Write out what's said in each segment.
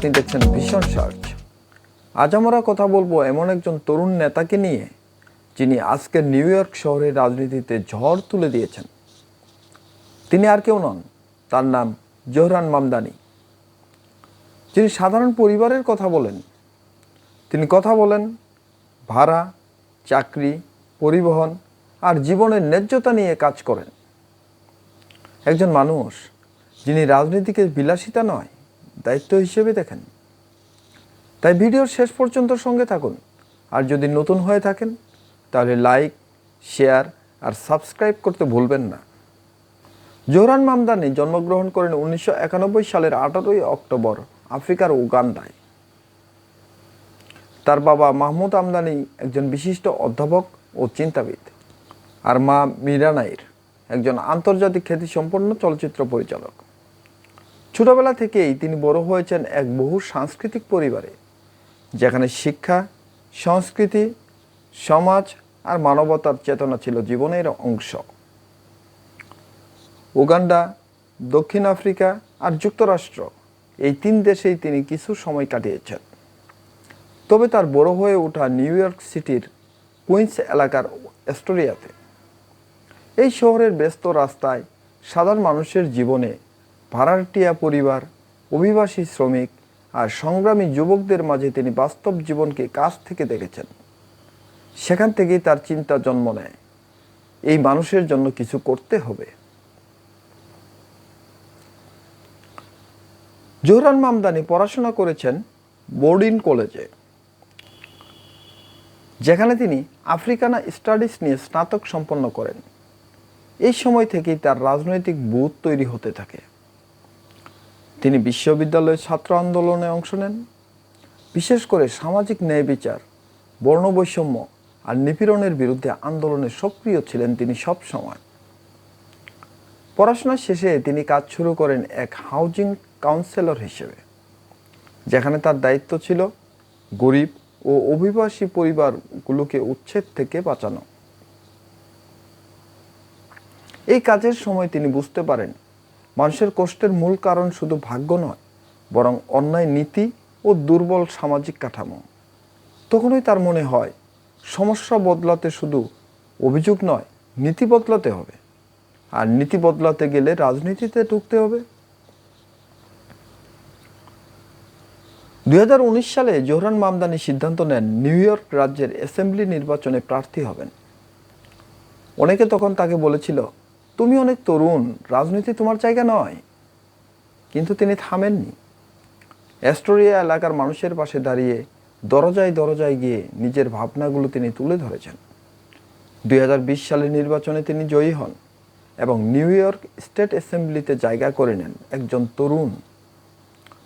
আপনি দেখছেন ভীষণ সার্চ। আজ আমরা কথা বলব এমন একজন তরুণ নেতাকে নিয়ে, যিনি আজকের নিউ ইয়র্ক শহরের রাজনীতিতে ঝড় তুলে দিয়েছেন। তিনি আর কেউ নন, তার নাম জোহরান মামদানি। যিনি সাধারণ পরিবারের কথা বলেন, তিনি কথা বলেন, ভাড়া, চাকরি, পরিবহন আর জীবনের ন্যায্যতা নিয়ে কাজ করেন। একজন মানুষ, যিনি রাজনীতিকে বিলাসিতা নয় দায়িত্ব হিসেবে দেখেন। তাই ভিডিওর শেষ পর্যন্ত সঙ্গে থাকুন। আর যদি নতুন হয়ে থাকেন, তাহলে লাইক, শেয়ার আর সাবস্ক্রাইব করতে ভুলবেন না। জোহরান মামদানি জন্মগ্রহণ করেন উনিশশো একানব্বই সালের আঠারোই অক্টোবর, আফ্রিকার উগান্ডায়। তার বাবা মাহমুদ আমদানি একজন বিশিষ্ট অধ্যাপক ও চিন্তাবিদ। আর মা মীরা নাইর একজন আন্তর্জাতিক খ্যাতিসম্পন্ন চলচ্চিত্র পরিচালক। ছোটবেলা থেকেই তিনি বড় হয়েছেন এক বহু সাংস্কৃতিক পরিবারে, যেখানে শিক্ষা, সংস্কৃতি, সমাজ আর মানবতার চেতনা ছিল জীবনের অংশ। উগান্ডা, দক্ষিণ আফ্রিকা আর যুক্তরাষ্ট্র, এই তিন দেশেই তিনি কিছু সময় কাটিয়েছেন। তবে তার বড় হয়ে ওঠা নিউ ইয়র্ক সিটির কুইন্স এলাকার অ্যাস্টোরিয়াতে এই শহরের ব্যস্ত রাস্তায় সাধারণ মানুষের জীবনে ভাড়াটিয়া পরিবার, অভিবাসী শ্রমিক আর সংগ্রামী যুবকদের মাঝে তিনি বাস্তব জীবনকে কাছ থেকে দেখেছেন। সেখান থেকেই তার চিন্তা জন্ম নেয়। এই মানুষের জন্য কিছু করতে হবে। জোহরান মামদানি পড়াশোনা করেছেন বোর্ডিং কলেজে, যেখানে তিনি আফ্রিকানা স্টাডিজ নিয়ে স্নাতক সম্পন্ন করেন। এই সময় থেকেই তার রাজনৈতিক বুথ তৈরি হতে থাকে। তিনি বিশ্ববিদ্যালয়ের ছাত্র আন্দোলনে অংশ নেন। বিশেষ করে সামাজিক ন্যায় বিচার, বর্ণবৈষম্য আর নিপীড়নের বিরুদ্ধে আন্দোলনে সক্রিয় ছিলেন তিনি সব সময় পড়াশোনা শেষে তিনি কাজ শুরু করেন এক হাউজিং কাউন্সিলর হিসেবে, যেখানে তার দায়িত্ব ছিল গরিব ও অভিবাসী পরিবারগুলোকে উচ্ছেদ থেকে বাঁচানো। এই কাজের সময় তিনি বুঝতে পারেন মানুষের কষ্টের মূল কারণ শুধু ভাগ্য নয়, বরং অন্যায় নীতি ও দুর্বল সামাজিক কাঠামো। তখনই তার মনে হয়, সমস্যা বদলাতে শুধু অভিযোগ নয়, নীতি বদলাতে হবে। আর নীতি বদলাতে গেলে রাজনীতিতে ঢুকতে হবে। দু হাজার উনিশ সালে জোহরান মামদানি সিদ্ধান্ত নেন, নিউ ইয়র্ক রাজ্যের অ্যাসেম্বলি নির্বাচনে প্রার্থী হবেন। অনেকে তখন তাকে বলেছিল তুমি অনেক তরুণ, রাজনীতি তোমার জায়গা নয়। কিন্তু তিনি থামেননি। অ্যাস্টোরিয়া এলাকার মানুষের পাশে দাঁড়িয়ে দরজায় দরজায় গিয়ে নিজের ভাবনাগুলো তিনি তুলে ধরেছেন। দুই হাজার বিশ সালের নির্বাচনে তিনি জয়ী হন এবং নিউ ইয়র্ক স্টেট অ্যাসেম্বলিতে জায়গা করে নেন একজন তরুণ,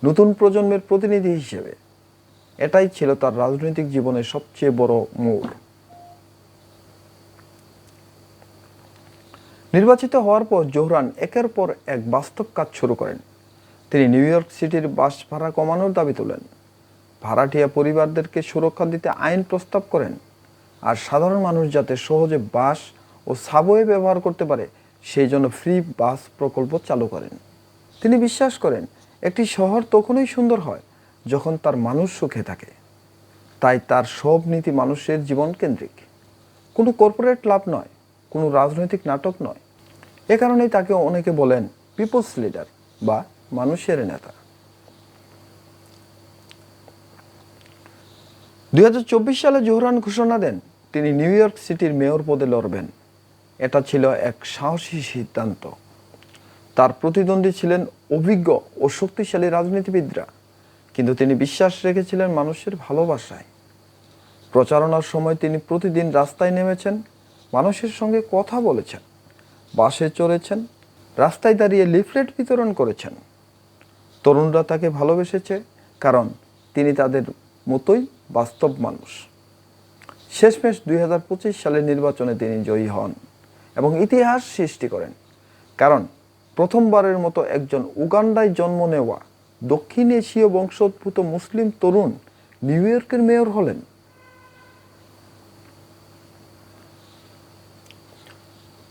নতুন প্রজন্মের প্রতিনিধি হিসেবে। এটাই ছিল তার রাজনৈতিক জীবনের সবচেয়ে বড় মোড়। নির্বাচিত হওয়ার পর জোহরান একের পর এক বাস্তব কাজ শুরু করেন। তিনি নিউ ইয়র্ক সিটির বাস ভাড়া কমানোর দাবি তোলেন। ভাড়াটিয়া পরিবারদেরকে সুরক্ষা দিতে আইন প্রস্তাব করেন আর সাধারণ মানুষ যাতে সহজে বাস ও সাবওয়ে ব্যবহার করতে পারে, সেই জন্য ফ্রি বাস প্রকল্প চালু করেন। তিনি বিশ্বাস করেন, একটি শহর তখনই সুন্দর হয় যখন তার মানুষ সুখে থাকে। তাই তার সব নীতি মানুষের জীবন কেন্দ্রিক। কোনো কর্পোরেট লাভ নয়, কোনো রাজনৈতিক নাটক নয়। এ কারণেই তাকে অনেকে বলেন পিপলস লিডার বা মানুষের নেতা। দুই হাজার চব্বিশ সালে জোহরান ঘোষণা দেন, তিনি নিউ ইয়র্ক সিটির মেয়র পদে লড়বেন। এটা ছিল এক সাহসী সিদ্ধান্ত। তার প্রতিদ্বন্দ্বী ছিলেন অভিজ্ঞ ও শক্তিশালী রাজনীতিবিদরা, কিন্তু তিনি বিশ্বাস রেখেছিলেন মানুষের ভালোবাসায়। প্রচারণার সময় তিনি প্রতিদিন রাস্তায় নেমেছেন, মানুষের সঙ্গে কথা বলেছেন। বাসে চড়েছেন, রাস্তায় দাঁড়িয়ে লিফলেট বিতরণ করেছেন। তরুণরা তাকে ভালোবেসেছে কারণ তিনি তাদের মতোই বাস্তব মানুষ। শেষমেশ দুই হাজার পঁচিশ সালের নির্বাচনে তিনি জয়ী হন এবং ইতিহাস সৃষ্টি করেন। কারণ প্রথমবারের মতো একজন উগান্ডায় জন্ম নেওয়া দক্ষিণ এশীয় বংশোদ্ভূত মুসলিম তরুণ নিউ ইয়র্কের মেয়র হলেন।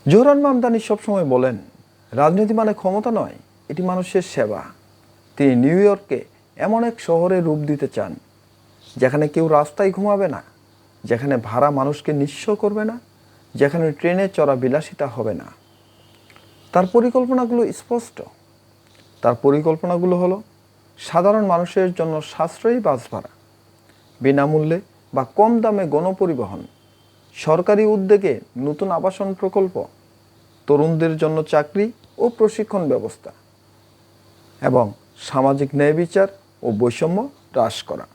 জোহরান মামদানি সবসময় বলেন, রাজনীতি মানে ক্ষমতা নয়, এটি মানুষের সেবা। তিনি নিউ ইয়র্কে এমন এক শহরে রূপ দিতে চান, যেখানে কেউ রাস্তায় ঘুমাবে না, যেখানে ভাড়া মানুষকে নিঃস্ব করবে না, যেখানে ট্রেনে চড়া বিলাসিতা হবে না। তার পরিকল্পনাগুলো স্পষ্ট। তার পরিকল্পনাগুলো হলো, সাধারণ মানুষের জন্য সাশ্রয়ী বাস ভাড়া, বিনামূল্যে বা কম দামে গণপরিবহন। সরকারি উদ্যোগে নতুন আবাসন প্রকল্প, তরুণদের জন্য চাকরি ও প্রশিক্ষণ ব্যবস্থা এবং সামাজিক ন্যায় বিচার ও বৈষম্য হ্রাস করা।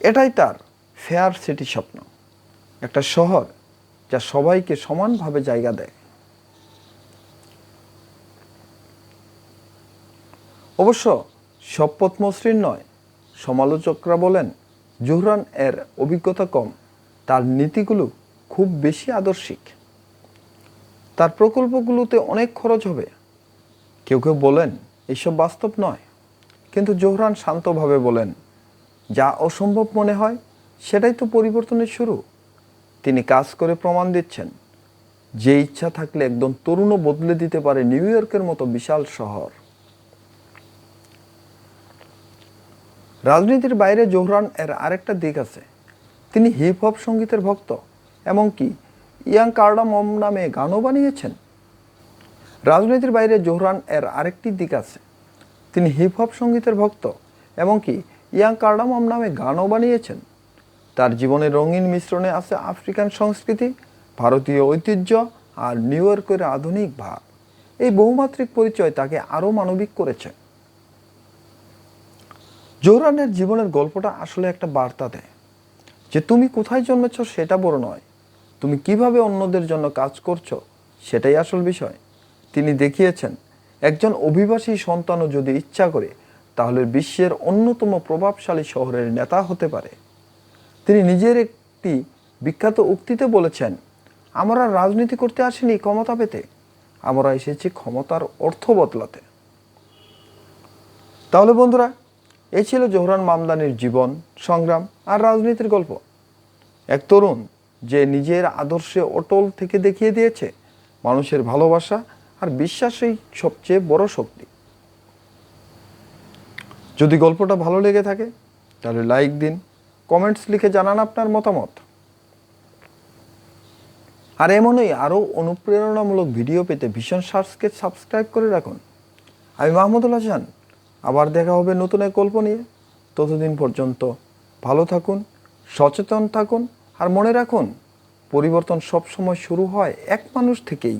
এটাই তার ফেয়ার সিটি স্বপ্ন, একটা শহর যা সবাইকে সমানভাবে জায়গা দেয়। অবশ্য সব পথ মসৃণ নয়, সমালোচকরা বলেন, জুহরান এর অভিজ্ঞতা কম। তার নীতিগুলো খুব বেশি আদর্শিক। তার প্রকল্পগুলোতে অনেক খরচ হবে। কেউ কেউ বলেন এইসব বাস্তব নয়। কিন্তু জোহরান শান্তভাবে বলেন, যা অসম্ভব মনে হয়, সেটাই তো পরিবর্তনের শুরু। তিনি কাজ করে প্রমাণ দিচ্ছেন, যে ইচ্ছা থাকলে একদম তরুণও বদলে দিতে পারে নিউ ইয়র্কের মতো বিশাল শহর। রাজনীতির বাইরে জোহরান এর আরেকটা দিক আছে। তিনি হিপ হপ সঙ্গীতের ভক্ত, এমনকি ইয়াং কার্ডামম নামে গানও বানিয়েছেন। রাজনীতির বাইরে জোহরান এর আরেকটি দিক আছে। তিনি হিপ হপ সঙ্গীতের ভক্ত, এমনকি ইয়াং কার্ডামম নামে গানও বানিয়েছেন। তার জীবনের রঙিন মিশ্রণে আছে আফ্রিকান সংস্কৃতি, ভারতীয় ঐতিহ্য আর নিউ ইয়র্কের আধুনিক ভাব। এই বহুমাত্রিক পরিচয় তাকে আরও মানবিক করেছে। জোহরানের জীবনের গল্পটা আসলে একটা বার্তা দেয়। যে তুমি কোথায় জন্মেছ সেটা বড় নয়। তুমি কীভাবে অন্যদের জন্য কাজ করছ সেটাই আসল বিষয়। তিনি দেখিয়েছেন, একজন অভিবাসী সন্তানও যদি ইচ্ছা করে, তাহলে বিশ্বের অন্যতম প্রভাবশালী শহরের নেতা হতে পারে। তিনি নিজের একটি বিখ্যাত উক্তিতে বলেছেন, আমরা রাজনীতি করতে আসিনি ক্ষমতা পেতে, আমরা এসেছি ক্ষমতার অর্থ বদলাতে। তাহলে বন্ধুরা এই ছিল জোহরান মামদানির জীবন, সংগ্রাম আর রাজনীতির গল্প। এক তরুণ যে নিজের আদর্শে অটল থেকে দেখিয়ে দিয়েছে, মানুষের ভালোবাসা আর বিশ্বাসই সবচেয়ে বড় শক্তি। যদি গল্পটা ভালো লেগে থাকে, তাহলে লাইক দিন, কমেন্টস লিখে জানান আপনার মতামত। আর এমনই আরও অনুপ্রেরণামূলক ভিডিও পেতে ভীষণ সার্চকে সাবস্ক্রাইব করে রাখুন। আমি মাহমুদুল হাসান আবার দেখা হবে নতুন এক গল্প নিয়ে। ততদিন পর্যন্ত ভালো থাকুন, সচেতন থাকুন আর মনে রাখুন, পরিবর্তন সবসময় শুরু হয় এক মানুষ থেকেই।